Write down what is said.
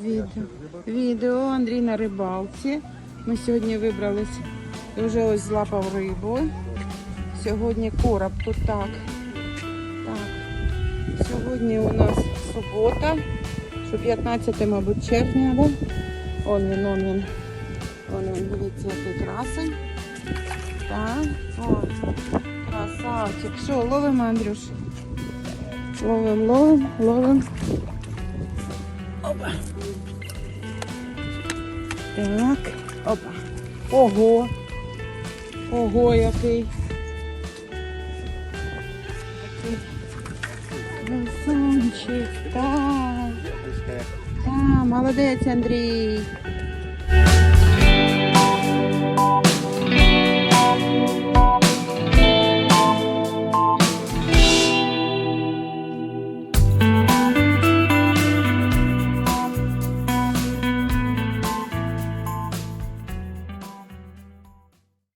Відео. Відео Андрій на рибалці. Ми сьогодні вибрались, вже ось злапав рибу. Сьогодні короб тут так. Так. Сьогодні у нас субота, що 15, мабуть, червня, да? Он він, он він. Он він, дивіться, який красень. Так, о, красавчик. Що, ловимо, Андрюш? Ловим, ловим, ловим. Опа. Так, опа. Ого. Ого, який. Красунчик, так. Так, молодець, Андрій.